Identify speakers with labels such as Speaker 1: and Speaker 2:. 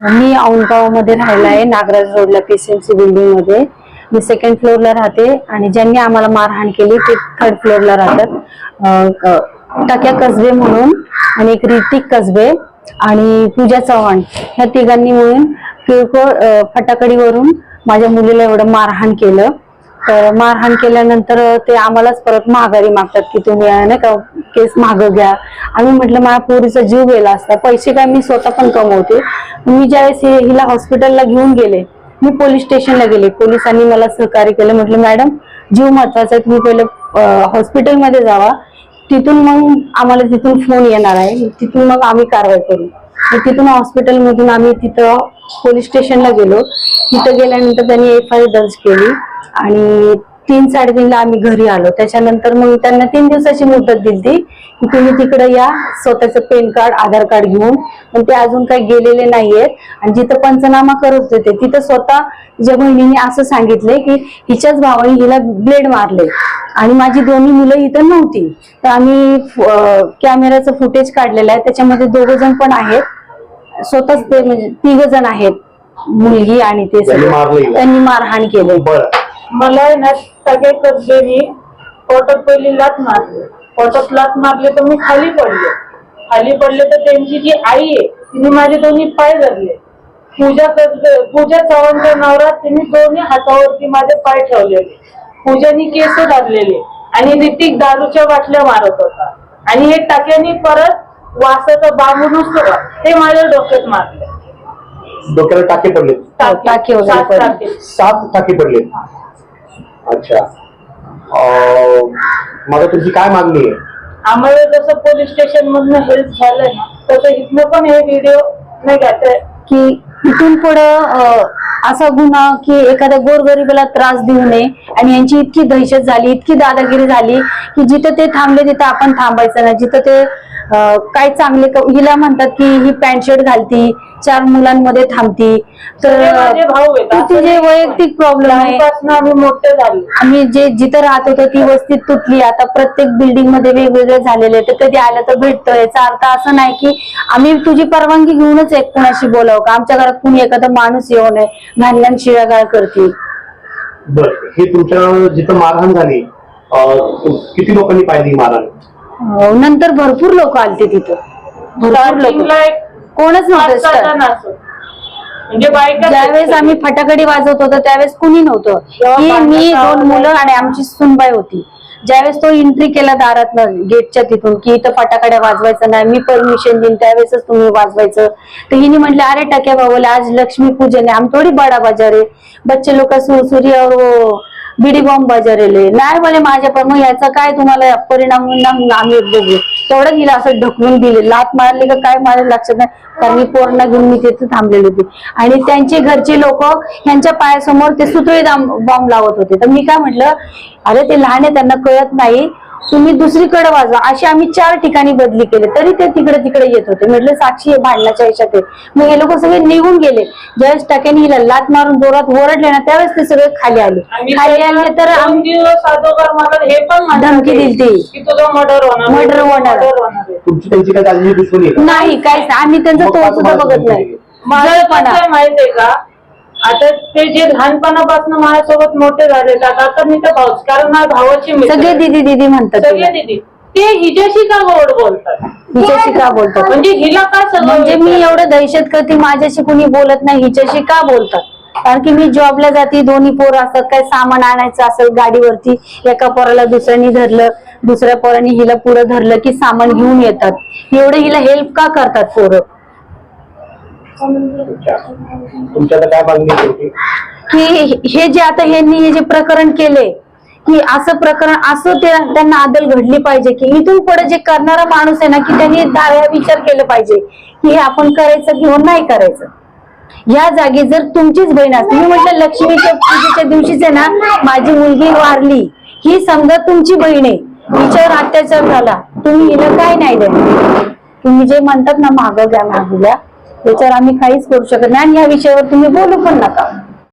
Speaker 1: मी औंधगावमध्ये राहिला आहे नागराज रोडला पीसीएमसी बिल्डिंगमध्ये. मी सेकंड फ्लोअरला राहते आणि ज्यांनी आम्हाला मारहाण केली ते थर्ड फ्लोअरला राहतात. टाक्या टक्या कसबे म्हणून आणि एक ऋतिक कसबे आणि पूजा चव्हाण ह्या तिघांनी मिळून किरकोळ फटाकडीवरून माझ्या मुलीला एवढं मारहाण केलं. तर मारहाण केल्यानंतर ते आम्हालाच परत माघारी मागतात की तुम्ही नाही का केस मागं घ्या. आम्ही म्हटलं माझ्या पोरीचा जीव गेला असता. पैसे काय मी स्वतः पण कमवते. मी ज्यावेळेस हिला हॉस्पिटलला घेऊन गेले मी पोलीस स्टेशनला गेले. पोलिसांनी मला सहकार्य केलं. म्हटलं मॅडम जीव महत्त्वाचा आहे. तुम्ही पहिलं हॉस्पिटलमध्ये जावा. तिथून मग आम्हाला तिथून फोन येणार आहे. तिथून मग आम्ही कारवाई करू. तिथून हॉस्पिटलमधून आम्ही तिथं पोलीस स्टेशनला गेलो. तिथं गेल्यानंतर त्यांनी एफ आय दर्ज केली आणि तीन साडेतीनला आम्ही घरी आलो. त्याच्यानंतर मग त्यांना तीन दिवसाची मुदत दिली की तुम्ही तिकडे या स्वतःचं पेन कार्ड आधार कार्ड घेऊन. पण ते अजून काही गेलेले नाहीयेत. आणि जिथं पंचनामा करत होते तिथं स्वतः ज्या बहिणीने असं सांगितलंय की हिच्याच भावाने हिला ब्लेड मारले. आणि माझी दोन्ही मुलं इथं नव्हती. तर आम्ही कॅमेराचं फुटेज काढलेलं आहे. त्याच्यामध्ये दोघ जण पण आहेत. स्वतःच ते म्हणजे तिघ जण आहेत मुलगी आणि ते
Speaker 2: त्यांनी
Speaker 1: सगळे.
Speaker 2: मारलं हिला?
Speaker 1: त्यांनी मारहाण केले.
Speaker 2: बरं.
Speaker 3: मला आहे ना सगळे कसबेनी पोटात पहिली लात मारली. पोटात लात मारली तर मी खाली पडले. खाली पडले तर त्यांची जी आई आहे तिने माझे दोन्ही पाय धरले. पूजा कसबे पूजा चव्हाणच्या नवरा तिने दोन्ही हातावरती माझे पाय ठेवलेले. पूजानी केस धरलेले. आणि ऋतिक दारूच्या बाटल्या मारत होता. आणि हे टाक्यानी परत वासाचं बांबू नसतो का ते माझ्या डोक्यात मारले.
Speaker 2: डोक्याला टाके पडले.
Speaker 1: टाके. वगैरे
Speaker 3: सात
Speaker 1: पडले.
Speaker 3: टाके.
Speaker 2: सात टाके पडले. अच्छा. अं, आता तुमची काय मागणी आहे?
Speaker 3: आम्हाला जसं पोलीस स्टेशन मधनं हेल्प झालंय ना तसं इथनं पण हे व्हिडिओ नाही का ते
Speaker 1: की इथून पुढं अं, असा गुन्हा की एखाद्या गोरगरिबाला त्रास देऊ नये आणि यांची इतकी दहशत झाली इतकी दादागिरी झाली की जिथं ते थांबले तिथं आपण थांबायचं नाही. जिथं ते काय चांगले हिला म्हणतात की ही पॅन्ट शर्ट घालती चार मुलांमध्ये थांबती. तर. ती तिचे वैयक्तिक प्रॉब्लेम आहे.
Speaker 3: मोठे झालो.
Speaker 1: आम्ही जे जिथं राहत होतो ती वस्ती तुटली. आता प्रत्येक बिल्डिंगमध्ये वेगवेगळे झालेले तर कधी आलं तर भेटतोय. याचा अर्थ असं नाही की आम्ही तुझी परवानगी घेऊनच एक कुणाशी बोलावं का? आमच्या घरात कुणी एखादा माणूस येऊ नये. घाणघाण शिळागाळ करतील.
Speaker 2: बर. हे तुमच्या जिथं मारहाण झाली किती लोकांनी पाहिली मारहाण?
Speaker 1: नंतर भरपूर लोक आलते तिथं. भरपूर लोक.
Speaker 3: स्टार्टिंगला एक
Speaker 1: कोणच नव्हतं.
Speaker 3: जण असं म्हणजे बायका
Speaker 1: ज्यावेळेस आम्ही फटाकडी वाजवत होतो त्यावेळेस कुणी नव्हतं.
Speaker 3: तेव्हा
Speaker 1: की मी दोन मुलं आणि आमची सुनबाई होती. ज्यावेळेस तो एंट्री केला दारात गेटच्या तिथून की इथं फटाकड्या वाजवायचं नाही मी परमिशन देईन त्यावेळेसच तुम्ही वाजवायचं. तर हिने म्हटलं अरे टक्या बाबूला आज लक्ष्मी पूजन आहे आम थोडी बडा बाजार आहे. बच्चे लोक सुरसुरी और वो बिडी बॉम्ब बाजारेले. नाही म्हणे माझ्या पण मग याचा काय तुम्हाला परिणाम आम्ही बघू. तेवढं हिला असं ढकलून दिले. लात मारले का काय मारले लक्षात नाही. कारण मी पोरणा घेऊन मी तिथे थांबलेली होती. आणि त्यांचे घरचे लोक ह्यांच्या पायासमोर ते सुतळी बॉम्ब लावत होते. तर मी काय म्हटलं अरे ते लहान आहे त्यांना कळत नाही. तुम्ही दुसरीकडे वाजवा अशी आम्ही चार ठिकाणी बदली केले. तरी ते तिकडे तिकडे येत होते. म्हटलं साक्षी आहे भांडणाच्या याच्यात. मग हे लोक सगळे निघून गेले. ज्यावेळेस टाक्याने हिला लात मारून जोरात ओरडले ना त्यावेळेस ते सगळे खाली आले. खाली आले तर
Speaker 3: हे पण
Speaker 1: धमकी
Speaker 3: तुझं मर्डर होणार?
Speaker 1: नाही. काहीच नाही. आम्ही त्यांचा
Speaker 2: का
Speaker 1: सुद्धा बघत नाही.
Speaker 2: दिली?
Speaker 3: माहितीये का? आता ते जे लहानपणापासून माझ्यासोबत मोठे झाले आता मी तर भाऊच कारण माझ्या भावाची मित्र
Speaker 1: सगळे. दिदी दिदी म्हणतात
Speaker 3: सगळे
Speaker 1: तिला.
Speaker 3: दिदी ते हिच्याशी का गोड बोलतात
Speaker 1: हिच्याशी का बोलतात
Speaker 3: म्हणजे हिला का सगळं
Speaker 1: म्हणजे मी
Speaker 3: विचारतात?
Speaker 1: एवढं दहशत करते माझ्याशी कुणी बोलत नाही हिच्याशी का बोलतात कारण की मी जॉबला जाते दोन्ही पोरं असतात काय सामान आणायचं असेल गाडीवरती एका पोराला दुसऱ्यानी धरलं दुसऱ्या पोराने हिला पुढं धरलं की सामान घेऊन येतात एवढं हिला हेल्प का करतात पोरं
Speaker 2: तुमच्याकडे काय मागणी आहे शेवटी?
Speaker 1: की हे जे आता ह्यांनी हे जे प्रकरण केले की असं प्रकरण असं ते त्यांना आदल घडली पाहिजे की इथून पुढे जे करणारा माणूस आहे ना की त्यांनी विचार केला पाहिजे की हे आपण करायचं किंवा नाही करायचं. या जागी जर तुमचीच बहीण असते मी म्हटलं लक्ष्मीच्या पूजेच्या दिवशीच आहे ना माझी मुलगी वारली ही समजा तुमची बहीण आहे हिच्यावर अत्याचार झाला तुम्ही हिला काय नाही द्या तुम्ही जे म्हणतात ना मागं घ्या मागं घ्या. त्याच्यावर आम्ही काहीच करू शकत नाही. आणि या विषयावर तुम्ही बोलू पण नका.